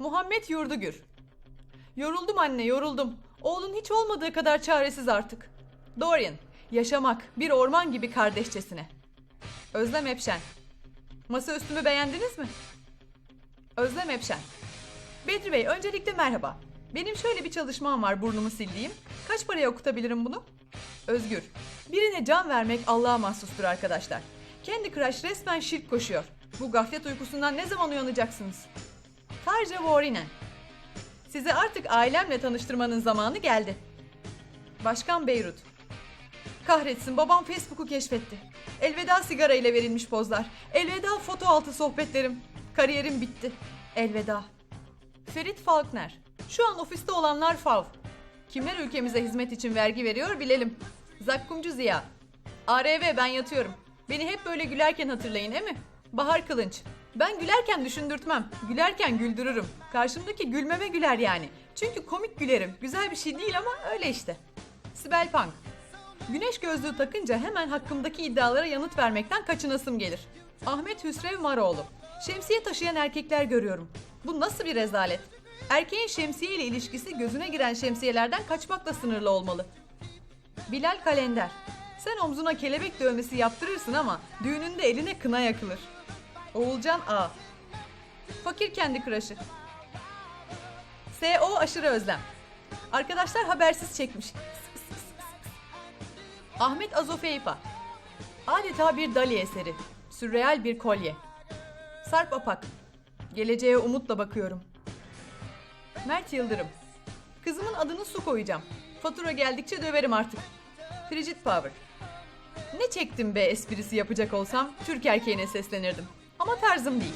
Muhammed Yurdugür. Yoruldum anne, yoruldum. Oğlun hiç olmadığı kadar çaresiz artık. Dorian, yaşamak bir orman gibi kardeşçesine. Özlem Epşen. Masa üstümü beğendiniz mi? Özlem Epşen. Bedri Bey, öncelikle merhaba. Benim şöyle bir çalışmam var burnumu sildiğim. Kaç paraya okutabilirim bunu? Özgür. Birine can vermek Allah'a mahsustur arkadaşlar. Kendi Crush resmen şirk koşuyor. Bu gaflet uykusundan ne zaman uyanacaksınız? Tarja Vorinen. Sizi artık ailemle tanıştırmanın zamanı geldi. Başkan Beyrut. Kahretsin babam Facebook'u keşfetti. Elveda sigara ile verilmiş pozlar. Elveda foto altı sohbetlerim. Kariyerim bitti. Elveda. Ferit Falkner. Şu an ofiste olanlar fav. Kimler ülkemize hizmet için vergi veriyor bilelim. Zakkumcu Ziya. ARV ben yatıyorum. Beni hep böyle gülerken hatırlayın değil mi? Bahar Kılınç. Ben gülerken düşündürtmem. Gülerken güldürürüm. Karşımdaki gülmeme güler yani. Çünkü komik gülerim. Güzel bir şey değil ama öyle işte. Sibel Punk. Güneş gözlüğü takınca hemen hakkımdaki iddialara yanıt vermekten kaçınasım gelir. Ahmet Hüsrev Maroğlu. Şemsiye taşıyan erkekler görüyorum. Bu nasıl bir rezalet? Erkeğin şemsiye ile ilişkisi gözüne giren şemsiyelerden kaçmakla sınırlı olmalı. Bilal Kalender. Sen omzuna kelebek dövmesi yaptırırsın ama düğününde eline kına yakılır. Oğulcan A. Fakir kendi kıraşı. S.O. aşırı özlem. Arkadaşlar habersiz çekmiş. Ahmet Azofeypa. Adeta bir Dali eseri. Sürreal bir kolye. Sarp Apak. Geleceğe umutla bakıyorum. Mert Yıldırım. Kızımın adını su koyacağım. Fatura geldikçe döverim artık. Frigid Power. Ne çektim be esprisi yapacak olsam Türk erkeğine seslenirdim ama tarzım değil.